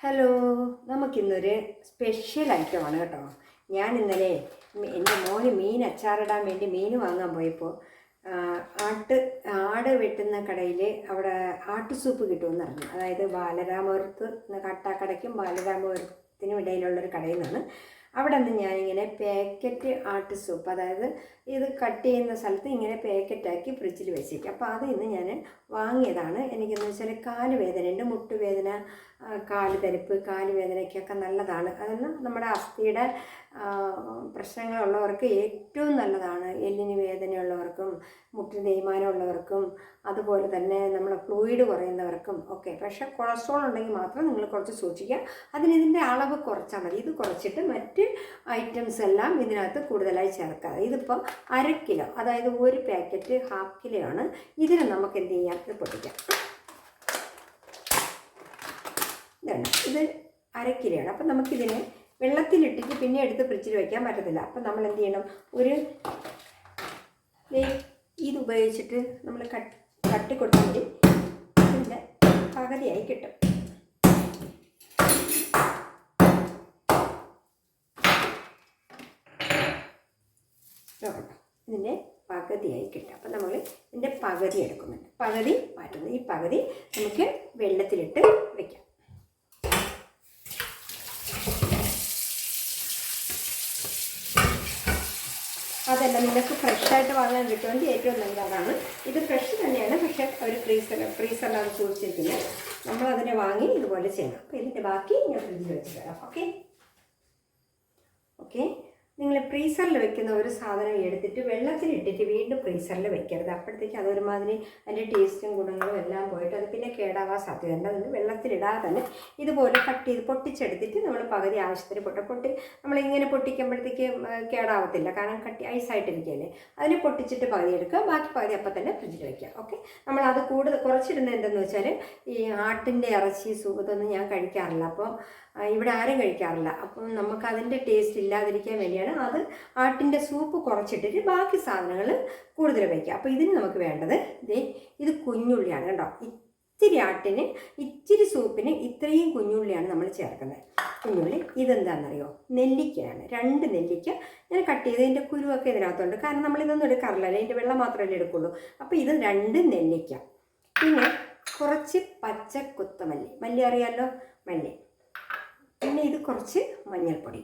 Hello നമുക്കിന്നൊരു special ഐറ്റമാണ് കേട്ടോ. ഞാൻ ഇന്നലെ എന്റെ മോന് മീൻ അച്ചാറിടാൻ വേണ്ടി മീൻ വാങ്ങാൻ പോയപ്പോൾ ആട്ട് ആട് വെട്ടുന്ന കടയിൽ അവിടെ ആട്ട് സൂപ്പ് കിട്ടുമെന്ന് പറഞ്ഞു. അതായത് ബാലരാമപുരത്ത് എന്ന കാട്ടാക്കടയ്ക്കും ബാലരാമപുരത്തിനും ഇടയിലുള്ളൊരു കടയിൽ നിന്നാണ് അവിടെ നിന്ന് ഞാനിങ്ങനെ പാക്കറ്റ് ആട്ട് സൂപ്പ് അതായത് ഇത് കട്ട് ചെയ്യുന്ന സ്ഥലത്ത് ഇങ്ങനെ പാക്കറ്റാക്കി ഫ്രിഡ്ജിൽ വെച്ചേക്കും. അപ്പോൾ അത് ഇന്ന് ഞാൻ വാങ്ങിയതാണ്. എനിക്കെന്ന് വെച്ചാൽ കാൽ വേദനയുണ്ട് മുട്ടുവേദന കാൽ തരിപ്പ് കാൽ വേദനയ്ക്കൊക്കെ നല്ലതാണ്. അതെന്ന് നമ്മുടെ അസ്ഥിയുടെ പ്രശ്നങ്ങളുള്ളവർക്ക് ഏറ്റവും നല്ലതാണ്. വേദനയുള്ളവർക്കും മുട്ടിന് തേയ്മാനമുള്ളവർക്കും അതുപോലെ തന്നെ നമ്മളെ ഫ്ലൂയിഡ് കുറയുന്നവർക്കും ഒക്കെ പക്ഷേ കൊളസ്ട്രോൾ ഉണ്ടെങ്കിൽ മാത്രം നിങ്ങൾ കുറച്ച് സൂക്ഷിക്കുക. അതിന് ഇതിന്റെ അളവ് കുറച്ചാൽ മതി. ഇത് കുറച്ചിട്ട് മറ്റ് ഐറ്റംസ് എല്ലാം ഇതിനകത്ത് കൂടുതലായി ചേർക്കുക ഇതിപ്പം അര കിലോ അതായത് ഒരു പാക്കറ്റ് ഹാഫ് കിലോ ആണ്. ഇതിന് നമുക്ക് എന്ത് ചെയ്യാം? ഇത് പൊട്ടിക്കാം. ഇതാണ്. ഇത് അര കിലോയാണ് അപ്പം നമുക്കിതിനെ വെള്ളത്തിലിട്ടിട്ട് പിന്നെ എടുത്ത് ഫ്രിഡ്ജിൽ വയ്ക്കാൻ പറ്റത്തില്ല. അപ്പം നമ്മൾ എന്ത് ചെയ്യണം? ഒരു ഇത് ഉപയോഗിച്ചിട്ട് നമ്മൾ കട്ട് കട്ടി കൊടുത്താൽ മതി. ഇതിന്റെ പകുതിയായി കിട്ടും? ഇതിന്റെ പകുതിയായി കിട്ടും. അപ്പം നമ്മൾ ഇതിന്റെ പകുതി എടുക്കുന്നുണ്ട്. പകുതി മാറ്റുന്നു. ഈ പകുതി നമുക്ക് വെള്ളത്തിലിട്ട് വെക്കാം. അതല്ല നിങ്ങൾക്ക് ഫ്രഷായിട്ട് വാങ്ങാൻ കിട്ടുമെങ്കിൽ ഏറ്റവും നല്ലത് അതാണ്. ഇത് ഫ്രഷ് തന്നെയാണ് പക്ഷേ അവർ ഫ്രീസർ ഫ്രീസറിലാണ് സൂക്ഷിച്ചിരിക്കുന്നത്. നമ്മളതിനെ വാങ്ങി ഇതുപോലെ ചെയ്യണം. അപ്പോൾ ഇതിന്റെ ബാക്കി ഞാൻ ഫ്രിഡ്ജിൽ വെച്ച് തരാം. ഓക്കെ ഓക്കെ നിങ്ങൾ ഫ്രീസറിൽ വെക്കുന്ന ഒരു സാധനം എടുത്തിട്ട് വെള്ളത്തിലിട്ടിട്ട് വീണ്ടും ഫ്രീസറിൽ വെക്കരുത്. അപ്പോഴത്തേക്ക് അതൊരുമാതിരി അതിന്റെ ടേസ്റ്റും ഗുണങ്ങളും എല്ലാം പോയിട്ട് അത് പിന്നെ കേടാവാൻ സാധ്യതയുണ്ട് അതുകൊണ്ട് വെള്ളത്തിലിടാതെ തന്നെ ഇതുപോലെ കട്ട് ചെയ്ത് പൊട്ടിച്ചെടുത്തിട്ട് നമ്മൾ പകുതി ആവശ്യത്തിന് പൊട്ട പൊട്ടി നമ്മളിങ്ങനെ പൊട്ടിക്കുമ്പോഴത്തേക്ക് കേടാവത്തില്ല. കാരണം കട്ടി ഐസായിട്ടിരിക്കുകയല്ലേ അതിനെ പൊട്ടിച്ചിട്ട് പകുതി എടുക്കുക. ബാക്കി പകുതി അപ്പം തന്നെ ഫ്രിഡ്ജിൽ വയ്ക്കുക ഓക്കെ നമ്മൾ അത് കൂടുതൽ കുറച്ചിടുന്നത് എന്തെന്ന് വെച്ചാൽ ഈ ആട്ടിന്റെ ഇറച്ചി സുഖത്തൊന്നും ഞാൻ കഴിക്കാറില്ല. അപ്പോൾ ഇവിടെ ആരും കഴിക്കാറില്ല. അപ്പം നമുക്ക് അതിന്റെ ടേസ്റ്റ് ഇല്ലാതിരിക്കാൻ വേണ്ടിയാണ് അത് ആട്ടിന്റെ സൂപ്പ് കുറച്ചിട്ടിട്ട് ബാക്കി സാധനങ്ങൾ കൂടുതൽ വയ്ക്കുക അപ്പോൾ ഇതിന് നമുക്ക് വേണ്ടത് ദേ ഇത് കുഞ്ഞുള്ളിയാണ് കേട്ടോ. ഇത്തിരി ആട്ടിന് ഇത്തിരി സൂപ്പിന് ഇത്രയും കുഞ്ഞുള്ളിയാണ് നമ്മൾ ചേർക്കുന്നത്. കുഞ്ഞുള്ളി ഇതെന്താണെന്നറിയോ? നെല്ലിക്കയാണ്. രണ്ട് നെല്ലിക്ക ഞാൻ കട്ട് ചെയ്ത് ഇതിന്റെ കുരുവൊക്കെ ഇതിനകത്തുണ്ട്. കാരണം നമ്മൾ ഇതൊന്നും എടുക്കാറില്ലല്ലോ അതിന്റെ വെള്ളം മാത്രമല്ലേ എടുക്കുള്ളൂ. അപ്പോൾ ഇത് രണ്ട് നെല്ലിക്ക. പിന്നെ കുറച്ച് പച്ച കുത്തമല്ലി മല്ലി അറിയാമല്ലോ മല്ലി. പിന്നെ ഇത് കുറച്ച് മഞ്ഞൾപ്പൊടി.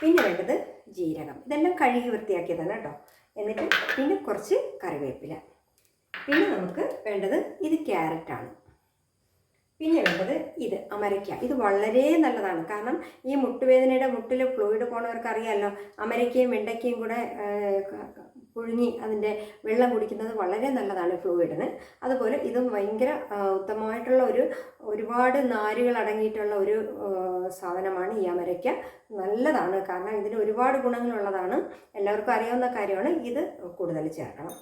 പിന്നെ വേണ്ടത് ജീരകം. ഇതെല്ലാം കഴുകി വൃത്തിയാക്കിയതാണ് കേട്ടോ. എന്നിട്ട് പിന്നെ കുറച്ച് കറിവേപ്പില. പിന്നെ നമുക്ക് വേണ്ടത് ഇത് ക്യാരറ്റാണ്. പിന്നെ വേണ്ടത് ഇത് അമരയ്ക്ക. ഇത് വളരെ നല്ലതാണ്. കാരണം ഈ മുട്ടുവേദനയുടെ മുട്ടിൽ ഫ്ലൂയിഡ് പോണവർക്ക് അറിയാമല്ലോ അമരയ്ക്കയും വെണ്ടയ്ക്കയും കൂടെ പുഴുങ്ങി അതിന്റെ വെള്ളം കുടിക്കുന്നത് വളരെ നല്ലതാണ് ഫ്ലൂയിഡിന് അതുപോലെ ഇതും ഭയങ്കര ഉത്തമമായിട്ടുള്ള ഒരു ഒരുപാട് നാരുകൾ അടങ്ങിയിട്ടുള്ള ഒരു സാധനമാണ് ഈ അമരയ്ക്ക. നല്ലതാണ്. കാരണം ഇതിന് ഒരുപാട് ഗുണങ്ങളുള്ളതാണ്. എല്ലാവർക്കും അറിയാവുന്ന കാര്യമാണ്. ഇത് കൂടുതൽ ചേർക്കണം.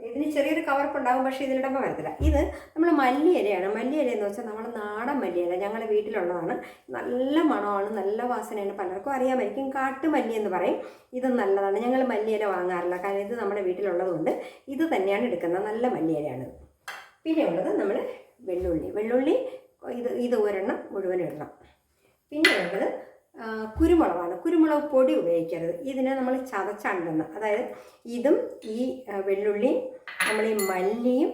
ഇതിന് ചെറിയൊരു കവർപ്പുണ്ടാകും പക്ഷേ ഇതിലിടുമ്പോൾ വരത്തില്ല. ഇത് നമ്മൾ മല്ലിയിലയാണ്. മല്ലിയില എന്ന് വെച്ചാൽ നമ്മൾ നാടൻ മല്ലിയില. ഞങ്ങളുടെ വീട്ടിലുള്ളതാണ്. നല്ല മണമാണ് നല്ല വാസനയാണ്. പലർക്കും അറിയാമായിരിക്കും. കാട്ടുമല്ലി എന്ന് പറയും. ഇത് നല്ലതാണ്. ഞങ്ങൾ മല്ലിയില വാങ്ങാറില്ല. കാരണം ഇത് നമ്മുടെ വീട്ടിലുള്ളതുകൊണ്ട് ഇത് തന്നെയാണ് എടുക്കുന്നത്. നല്ല മല്ലിയിലയാണ് പിന്നെ ഉള്ളത് നമ്മൾ വെള്ളുള്ളി. വെള്ളുള്ളി ഇത് ഇത് ഒരെണ്ണം മുഴുവൻ ഇടണം. പിന്നെ ആ, കുരുമുളകാണ്. കുരുമുളക് പൊടി ഉപയോഗിക്കരുത്. ഇതിനെ നമ്മൾ ചതച്ചാണ്ടെന്ന് അതായത് ഇതും ഈ വെള്ളുള്ളി വെള്ളുള്ളിയും നമ്മൾ ഈ മല്ലിയും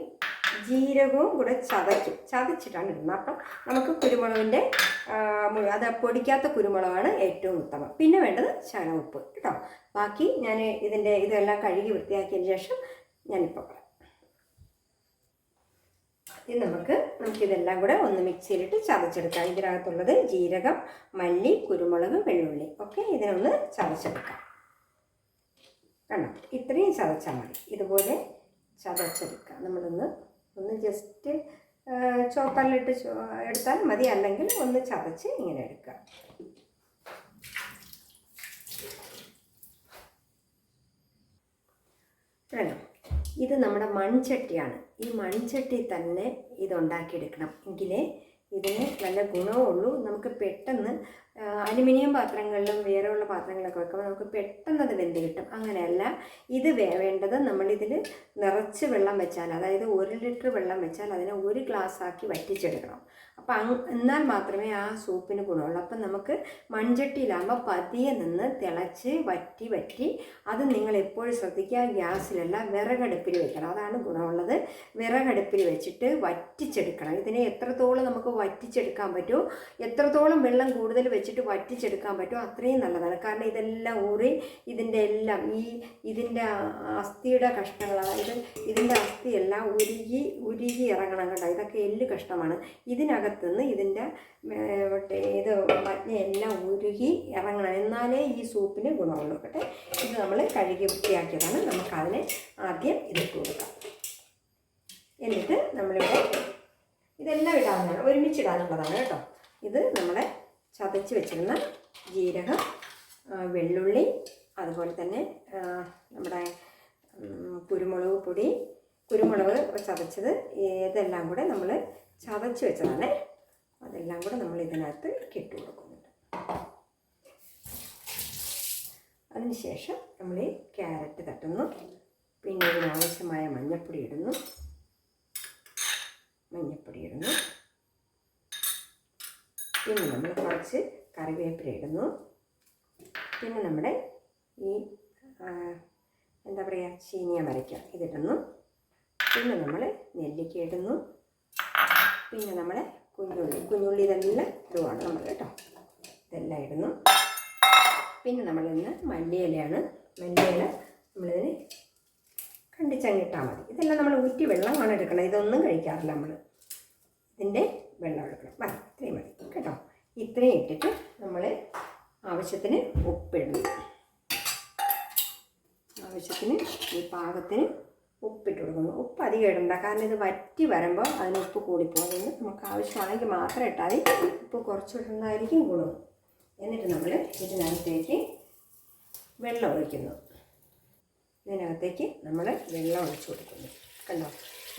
ജീരകവും കൂടെ ചതയ്ക്കും. ചതച്ചിട്ടാണ് ഇടുന്നത്. അപ്പം നമുക്ക് കുരുമുളകിന്റെ അത് പൊടിക്കാത്ത കുരുമുളകാണ് ഏറ്റവും ഉത്തമം. പിന്നെ വേണ്ടത് ശകല ഉപ്പ്. കേട്ടോ. ബാക്കി ഞാൻ ഇതിന്റെ ഇതെല്ലാം കഴുകി വൃത്തിയാക്കിയതിന് ശേഷം ഞാനിപ്പോൾ പറയാം. ഇത് നമുക്ക് നമുക്കിതെല്ലാം കൂടെ ഒന്ന് മിക്സിയിലിട്ട് ചതച്ചെടുക്കാം. ഇതിനകത്തുള്ളത് ജീരകം മല്ലി കുരുമുളക് വെള്ളുള്ളി. ഓക്കെ? ഇതിനൊന്ന് ചതച്ചെടുക്കാം. കണ്ടോ? ഇത്രയും ചതച്ചാൽ മതി. ഇതുപോലെ ചതച്ചെടുക്കാം. നമ്മളൊന്ന് ഒന്ന് ജസ്റ്റ് ചോപ്പറിലിട്ട് ചോ- എടുത്താൽ മതി. അല്ലെങ്കിൽ ഒന്ന് ചതച്ച് ഇങ്ങനെ എടുക്കുക കണ്ടോ? ഇത് നമ്മുടെ മൺചട്ടിയാണ്. ഈ മൺചട്ടി തന്നെ ഇതുണ്ടാക്കിയെടുക്കണം. എങ്കിലേ ഇതിന് നല്ല ഗുണമുള്ളൂ നമുക്ക് പെട്ടെന്ന് അലുമിനിയം പാത്രങ്ങളിലും വേറെയുള്ള പാത്രങ്ങളൊക്കെ വെക്കുമ്പോൾ നമുക്ക് പെട്ടെന്ന് അത് വെന്ത് കിട്ടും. അങ്ങനെയല്ല ഇത് വേണ്ടത് നമ്മളിതിൽ നിറച്ച് വെള്ളം വെച്ചാൽ അതായത് ഒരു ലിറ്റർ വെള്ളം വെച്ചാൽ അതിനെ ഒരു ഗ്ലാസ് ആക്കി വറ്റിച്ചെടുക്കണം. അപ്പം അങ് എന്നാൽ മാത്രമേ ആ സൂപ്പിന് ഗുണമുള്ളൂ. അപ്പം നമുക്ക് മൺചട്ടിയിലാകുമ്പോൾ പതിയെ നിന്ന് തിളച്ച് വറ്റി വറ്റി അത് നിങ്ങൾ എപ്പോഴും ശ്രദ്ധിക്കുക. ഗ്യാസിലല്ല വിറകടുപ്പിൽ വെക്കണം. അതാണ് ഗുണമുള്ളത്. വിറകടുപ്പിൽ വെച്ചിട്ട് വറ്റിച്ചെടുക്കണം. ഇതിനെ എത്രത്തോളം നമുക്ക് വറ്റിച്ചെടുക്കാൻ പറ്റുമോ എത്രത്തോളം വെള്ളം കൂടുതൽ വെച്ചിട്ട് വറ്റിച്ചെടുക്കാൻ പറ്റും. അത്രയും നല്ലതാണ്. കാരണം ഇതെല്ലാം ഊറി ഇതിന്റെ എല്ലാം ഈ ഇതിന്റെ അസ്ഥിയുടെ കഷ്ണങ്ങൾ അതായത് ഇതിന്റെ അസ്ഥിയെല്ലാം ഉരുകി ഉരുകി ഇറങ്ങണം കേട്ടോ. ഇതൊക്കെ എല്ല് കഷ്ണമാണ്. ഇതിനകത്തുനിന്ന് ഇതിന്റെ ഏർ, മറ്റേ ഇത് മഞ്ഞയെല്ലാം ഉരുകി ഇറങ്ങണം. എന്നാലേ ഈ സൂപ്പിന് ഗുണമുള്ളൂ കേട്ടെ. ഇത് നമ്മൾ കഴുകി വൃത്തിയാക്കിയതാണ്. നമുക്കതിനെ ആദ്യം ഇതിട്ട് കൊടുക്കാം. എന്നിട്ട് നമ്മളിവിടെ ഇതെല്ലാം ഇടാവുന്നതാണ്. ഒരുമിച്ചിടാനുള്ളതാണ് കേട്ടോ. ഇത് നമ്മളെ ചതച്ച് വെച്ചിരുന്ന ജീരകം വെള്ളുള്ളി അതുപോലെ തന്നെ നമ്മുടെ കുരുമുളക് പൊടി. കുരുമുളക് ചതച്ചത് ഇതെല്ലാം കൂടെ നമ്മൾ ചതച്ച് വെച്ചതാണ്. അതെല്ലാം കൂടെ നമ്മൾ ഇതിനകത്ത് കെട്ടി കൊടുക്കുന്നുണ്ട്. അതിനുശേഷം നമ്മൾ ഈ ക്യാരറ്റ് തട്ടുന്നു. പിന്നെ ഇതിനാവശ്യമായ മഞ്ഞൾപ്പൊടി ഇടുന്നു മഞ്ഞൾപ്പൊടി ഇടുന്നു പിന്നെ നമ്മൾ കുറച്ച് കറിവേപ്പില ഇടുന്നു. പിന്നെ നമ്മുടെ ഈ എന്താ പറയുക ചീനിയ മരയ്ക്ക ഇതിടുന്നു. പിന്നെ നമ്മൾ നെല്ലിക്ക ഇടുന്നു. പിന്നെ നമ്മൾ കുഞ്ഞുള്ളി കുഞ്ഞുള്ളി ഇതെല്ലാം ഇടുവാണ് നമ്മൾ കേട്ടോ. ഇതെല്ലാം ഇടുന്നു. പിന്നെ നമ്മളിന്ന് മല്ലിയിലയാണ് മല്ലിയില നമ്മളിതിന് കണ്ടിച്ചങ്ങിട്ടാൽ മതി. ഇതെല്ലാം നമ്മൾ ഊറ്റി വെള്ളമാണ് എടുക്കണം ഇതൊന്നും കഴിക്കാറില്ല നമ്മൾ ഇതിന്റെ വെള്ളം എടുക്കണം. മതി ഇത്രയും മതി കേട്ടോ? ഇത്രയും ഇട്ടിട്ട് നമ്മൾ ആവശ്യത്തിന് ഉപ്പിടുന്നു ആവശ്യത്തിന് ഈ പാകത്തിന് ഉപ്പിട്ട് കൊടുക്കുന്നു. ഉപ്പ് അധികം ഇടണ്ട. കാരണം ഇത് വറ്റി വരുമ്പോൾ അതിന് ഉപ്പ് കൂടിപ്പോകുന്നത് നമുക്ക് ആവശ്യമാണെങ്കിൽ മാത്രം ഇട്ടാൽ ഉപ്പ് കുറച്ച് ഇടുന്നതായിരിക്കും ഗുണം എന്നിട്ട് നമ്മൾ ഇതിനകത്തേക്ക് വെള്ളം ഒഴിക്കുന്നു. ഇതിനകത്തേക്ക് നമ്മൾ വെള്ളം ഒഴിച്ചു കൊടുക്കുന്നു. കണ്ടോ?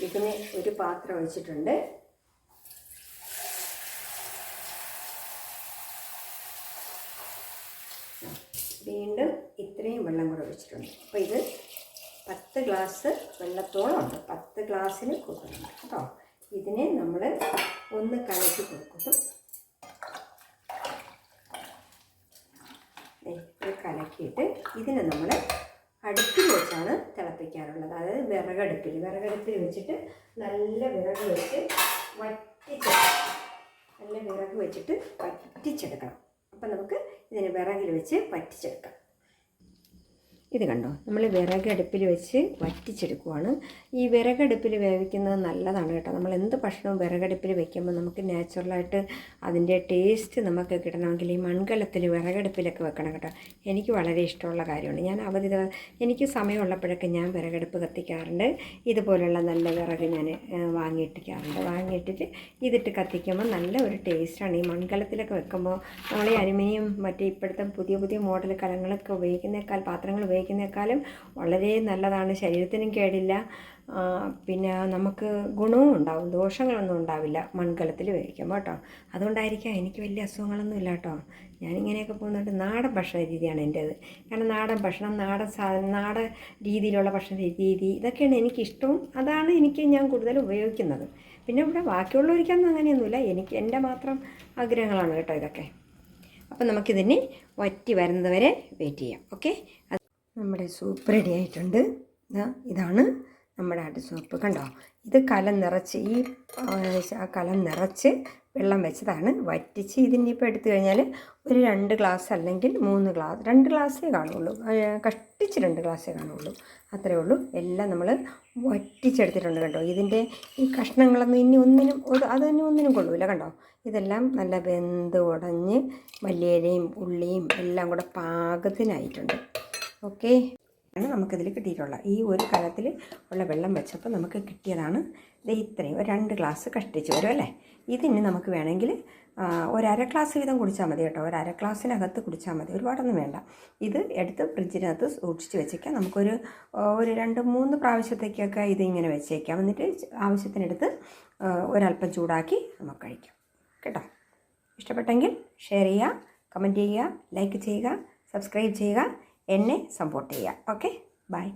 ഇതിന് ഒരു പാത്രം ഒഴിച്ചിട്ടുണ്ട്. വീണ്ടും ഇത്രയും വെള്ളം കൂടെ ഒഴിച്ചിട്ടുണ്ട്. അപ്പോൾ ഇത് പത്ത് ഗ്ലാസ് വെള്ളത്തോളം ഉണ്ട്. പത്ത് ഗ്ലാസ്സിന് കൊടുക്കുന്നുണ്ട് കേട്ടോ. ഇതിനെ നമ്മൾ ഒന്ന് കലക്കി ഇത് കലക്കിയിട്ട് ഇതിനെ നമ്മൾ അടുപ്പിൽ വെച്ചാണ് തിളപ്പിക്കാറുള്ളത്. അതായത് വിറകടുപ്പിൽ വിറകടുപ്പിൽ വെച്ചിട്ട് നല്ല വിറക് വെച്ച് വറ്റിച്ച് നല്ല വിറക് വെച്ചിട്ട് വറ്റിച്ചെടുക്കണം. അപ്പം നമുക്ക് ഇതിനെ വിറകിൽ വെച്ച് വറ്റിച്ചെടുക്കാം. ഇത് കണ്ടോ? നമ്മൾ വിറകടുപ്പിൽ വെച്ച് വറ്റിച്ചെടുക്കുവാണ്. ഈ വിറകടുപ്പിൽ വേവിക്കുന്നത് നല്ലതാണ് കേട്ടോ. നമ്മൾ എന്ത് ഭക്ഷണവും വിറകടുപ്പിൽ വെക്കുമ്പോൾ നമുക്ക് നാച്ചുറലായിട്ട് അതിന്റെ ടേസ്റ്റ് നമുക്ക് കിട്ടണമെങ്കിൽ ഈ മൺകലത്തിൽ വിറകടുപ്പിലൊക്കെ വെക്കണം കേട്ടോ. എനിക്ക് വളരെ ഇഷ്ടമുള്ള കാര്യമാണ്. ഞാൻ അവധി എനിക്ക് സമയമുള്ളപ്പോഴൊക്കെ ഞാൻ വിറകടുപ്പ് കത്തിക്കാറുണ്ട്. ഇതുപോലുള്ള നല്ല വിറക് ഞാൻ വാങ്ങിയിട്ടിക്കാറുണ്ട് വാങ്ങിയിട്ടിട്ട് ഇതിട്ട് കത്തിക്കുമ്പോൾ നല്ല ഒരു ടേസ്റ്റാണ് ഈ മൺകലത്തിലൊക്കെ വെക്കുമ്പോൾ നമ്മൾ ഈ അലുമിനിയം മറ്റേ ഇപ്പോഴത്തെ പുതിയ പുതിയ മോഡൽ കലങ്ങളൊക്കെ ഉപയോഗിക്കുന്നേക്കാൾ പാത്രങ്ങൾ ഉപയോഗിക്കുന്നേക്കാളും വളരെ നല്ലതാണ്. ശരീരത്തിനും കേടില്ല. പിന്നെ നമുക്ക് ഗുണവും ഉണ്ടാവും. ദോഷങ്ങളൊന്നും ഉണ്ടാവില്ല. മൺകലത്തിൽ കഴിക്കുമ്പോൾ കേട്ടോ. അതുകൊണ്ടായിരിക്കാം എനിക്ക് വലിയ അസുഖങ്ങളൊന്നും ഇല്ല കേട്ടോ. ഞാനിങ്ങനെയൊക്കെ പോകുന്നുണ്ട് നാടൻ ഭക്ഷണ രീതിയാണ് എന്റേത്. കാരണം നാടൻ ഭക്ഷണം നാടൻ സാധനം നാടൻ രീതിയിലുള്ള ഭക്ഷണ രീതി ഇതൊക്കെയാണ് എനിക്കിഷ്ടവും. അതാണ് എനിക്ക് ഞാൻ കൂടുതൽ ഉപയോഗിക്കുന്നത്. പിന്നെ ഇവിടെ ബാക്കിയുള്ളവർക്കൊന്നും അങ്ങനെയൊന്നുമില്ല. എനിക്ക് എന്റെ മാത്രം ആഗ്രഹങ്ങളാണ് കേട്ടോ ഇതൊക്കെ. അപ്പം നമുക്കിതിനെ വറ്റി വരുന്നത് വരെ വെയിറ്റ് ചെയ്യാം. ഓക്കെ? നമ്മുടെ സൂപ്പ് റെഡി ആയിട്ടുണ്ട്. ഇതാണ് നമ്മുടെ ആട്ട് സൂപ്പ്. കണ്ടോ? ഇത് കലം നിറച്ച് ഈ കലം നിറച്ച് വെള്ളം വെച്ചതാണ്. വറ്റിച്ച് ഇതിനിപ്പോൾ എടുത്തു കഴിഞ്ഞാൽ ഒരു രണ്ട് ഗ്ലാസ് അല്ലെങ്കിൽ മൂന്ന് ഗ്ലാസ് രണ്ട് ഗ്ലാസ്സേ കാണുള്ളൂ. കഷ്ടിച്ച് രണ്ട് ഗ്ലാസ്സേ കാണുള്ളൂ. അത്രേ ഉള്ളൂ. എല്ലാം നമ്മൾ വറ്റിച്ചെടുത്തിട്ടുണ്ട് കേട്ടോ ഇതിന്റെ ഈ കഷ്ണങ്ങളൊന്നും ഇനി ഒന്നിനും ഒരു അതൊന്നും ഒന്നിനും കൊള്ളൂല കണ്ടോ? ഇതെല്ലാം നല്ല വെന്ത് ഉടഞ്ഞ് മല്ലിയിലയും ഉള്ളിയും എല്ലാം കൂടെ പാകത്തിനായിട്ടുണ്ട്. ഓക്കെ. ആണ് നമുക്കിതിൽ കിട്ടിയിട്ടുള്ള ഈ ഒരു കലത്തിൽ ഉള്ള വെള്ളം വെച്ചപ്പോൾ നമുക്ക് കിട്ടിയതാണ് ദേ ഇത്രയും. ഒരു രണ്ട് ഗ്ലാസ് കഷ്ടിച്ച് വരും അല്ലേ? ഇതിന് നമുക്ക് വേണമെങ്കിൽ ഒരര ഗ്ലാസ് വീതം കുടിച്ചാൽ മതി കേട്ടോ. ഒരര ഗ്ലാസ്സിനകത്ത് കുടിച്ചാൽ മതി. ഒരുപാടൊന്നും വേണ്ട. ഇത് എടുത്ത് ഫ്രിഡ്ജിനകത്ത് സൂക്ഷിച്ച് വെച്ചേക്കാം. നമുക്കൊരു ഒരു രണ്ട് മൂന്ന് പ്രാവശ്യത്തേക്കൊക്കെ ഇതിങ്ങനെ വെച്ചേക്കാം. എന്നിട്ട് ആവശ്യത്തിനെടുത്ത് ഒരല്പം ചൂടാക്കി നമുക്ക് കഴിക്കാം. കേട്ടോ? ഇഷ്ടപ്പെട്ടെങ്കിൽ ഷെയർ ചെയ്യുക കമന്റ് ചെയ്യുക ലൈക്ക് ചെയ്യുക സബ്സ്ക്രൈബ് ചെയ്യുക. എന്നെ സപ്പോർട്ട് ചെയ്യുക. Okay bye